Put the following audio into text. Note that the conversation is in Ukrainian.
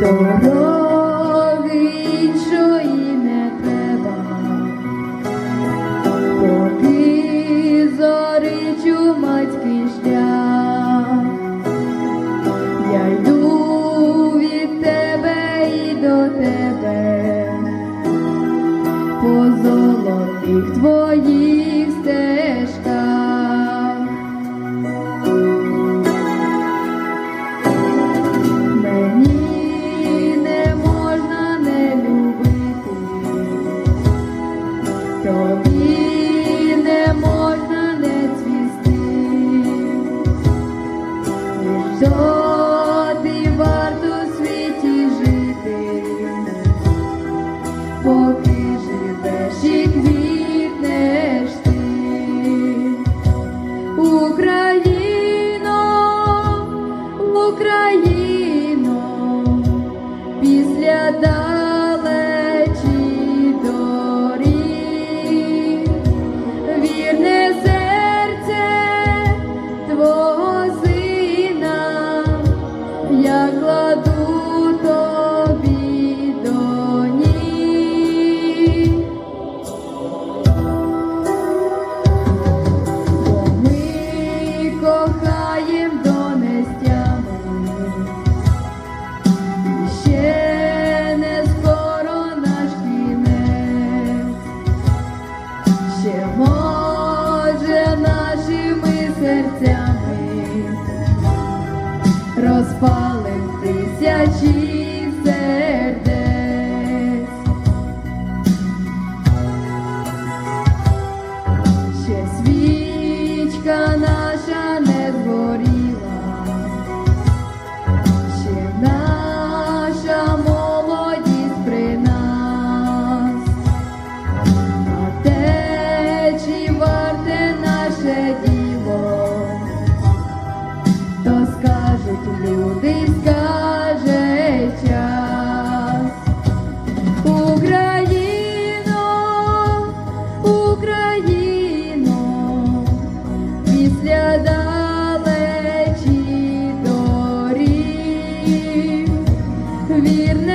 дороги іншої не треба, поки зоричу матький я йду від тебе і до тебе, по золотих твоїх стежках. Тобі не можна не цвісти, тобі варто в світі жити, поки живеш і квітнеш ти, Україно, Україно, після да. запалим тисячі сердець. Ще свічка наша не згоріла, ще наша молодість при нас, а те, чи варте наше діло. то Скажуть ми. після далечі доріг. Вірне